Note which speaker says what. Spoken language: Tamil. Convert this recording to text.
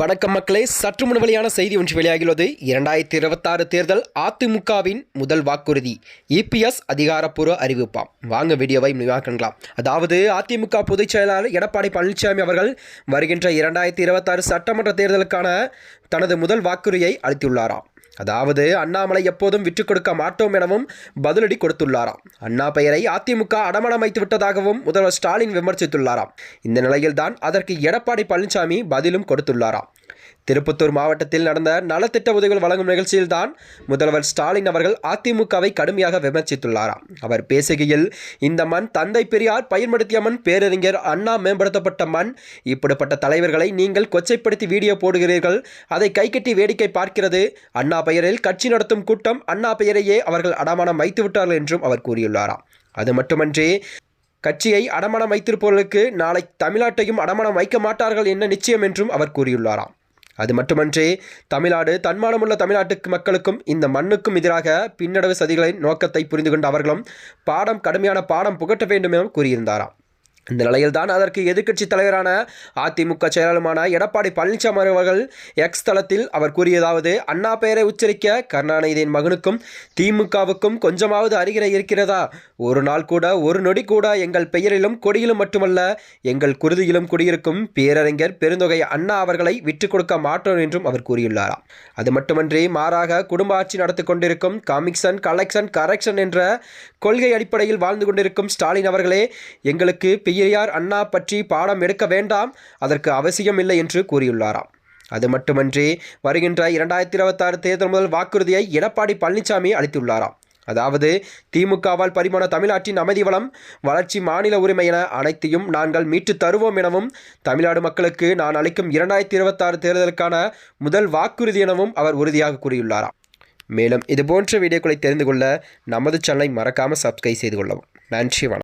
Speaker 1: வணக்கம் மக்களே சற்று முன் வெளியான செய்தி ஒன்று வெளியாகியுள்ளது. இரண்டாயிரத்தி இருபத்தாறு தேர்தல் அதிமுகவின் முதல் வாக்குறுதி. இபிஎஸ் அதிகாரப்பூர்வ அறிவிப்பாம். வாங்க வீடியோவை விரிவாக்கலாம் அதாவது அதிமுக பொதுச் செயலாளர் எடப்பாடி பழனிசாமி அவர்கள் வருகின்ற இரண்டாயிரத்தி இருபத்தாறு சட்டமன்ற தேர்தலுக்கான தனது முதல் வாக்குறுதியை அளித்துள்ளாராம். அதாவது அண்ணாமலை எப்போதும் விற்றுக் கொடுக்க மாட்டோம் எனவும் பதிலடி கொடுத்துள்ளாராம். அண்ணா பெயரை அதிமுக அடமானம் வைத்து விட்டதாகவும் முதல்வர் ஸ்டாலின் விமர்சித்துள்ளாராம். இந்த நிலையில்தான் அதற்கு எடப்பாடி பழனிசாமி பதிலும் கொடுத்துள்ளாராம். திருப்பத்தூர் மாவட்டத்தில் நடந்த நலத்திட்ட உதவிகள் வழங்கும் நிகழ்ச்சியில்தான் முதல்வர் ஸ்டாலின் அவர்கள் அதிமுகவை கடுமையாக விமர்சித்துள்ளாராம். அவர் பேசுகையில் இந்த மண் தந்தை பெரியார் பயன்படுத்திய மண் பேரறிஞர் அண்ணா மேம்படுத்தப்பட்ட மண் இப்படிப்பட்ட தலைவர்களை நீங்கள் கொச்சைப்படுத்தி வீடியோ போடுகிறீர்கள் அதை கைகட்டி வேடிக்கை பார்க்கிறது அண்ணா பெயரில் கட்சி நடத்தும் கூட்டம் அண்ணா பெயரையே அவர்கள் அடமானம் வைத்துவிட்டார்கள் என்றும் அவர் கூறியுள்ளாராம். அது மட்டுமன்றி கட்சியை அடமானம் வைத்திருப்பவர்களுக்கு நாளை தமிழ்நாட்டையும் அடமானம் வைக்க மாட்டார்கள் என்ன நிச்சயம் என்றும் அவர் கூறியுள்ளாராம். அது மட்டுமன்றி தமிழ்நாடு தன்மானமுள்ள தமிழ்நாட்டுக்கு மக்களுக்கும் இந்த மண்ணுக்கும் எதிராக பின்னடைவு சதிகளின் நோக்கத்தை புரிந்து கொண்ட அவர்களும் பாடம் கடுமையான பாடம் புகட்ட வேண்டும் என கூறியிருந்தாராம். இந்த நிலையில்தான் அதற்கு எதிர்க்கட்சி தலைவரான அதிமுக செயலாளருமான எடப்பாடி பழனிசாமி அவர்கள் எக்ஸ் தளத்தில் அவர் கூறியதாவது அண்ணா பெயரை உச்சரிக்க கருணாநிதியின் மகனுக்கும் திமுகவுக்கும் கொஞ்சமாவது அறிகிற இருக்கிறதா? ஒரு நாள் கூட ஒரு நொடி கூட எங்கள் பெயரிலும் கொடியிலும் மட்டுமல்ல எங்கள் குருதியிலும் குடியிருக்கும் பேரறிஞர் பெருந்தொகை அண்ணா அவர்களை விட்டுக் கொடுக்க மாட்டோம் என்றும் அவர் கூறியுள்ளாராம் அது மட்டுமன்றி மாறாக குடும்ப ஆட்சி நடத்தி கொண்டிருக்கும் காமிக்ஷன் கலெக்ஷன் கரெக்ஷன் என்ற கொள்கை அடிப்படையில் வாழ்ந்து கொண்டிருக்கும் ஸ்டாலின் அவர்களே எங்களுக்கு பெரியார் அண்ணா பற்றி பாடம் எடுக்க வேண்டாம் அதற்கு அவசியம் இல்லை என்று கூறியுள்ளாராம். அது மட்டுமன்றி வருகின்ற இரண்டாயிரத்தி இருபத்தாறு தேர்தல் முதல் வாக்குறுதியை எடப்பாடி பழனிசாமி அளித்துள்ளாராம். அதாவது திமுகவால் பரிமாண தமிழ்நாட்டின் அமைதி வளம் வளர்ச்சி மாநில உரிமை என அனைத்தையும் நாங்கள் மீட்டு தருவோம் எனவும் தமிழ்நாடு மக்களுக்கு நான் அளிக்கும் இரண்டாயிரத்தி இருபத்தாறு தேர்தலுக்கான முதல் வாக்குறுதி எனவும் அவர் உறுதியாக கூறியுள்ளாராம். மேலும் இதுபோன்ற வீடியோக்களை தெரிந்து கொள்ள நமது சேனலை மறக்காமல் சப்ஸ்கிரைப் செய்து கொள்ளவும். நன்றி வணக்கம்.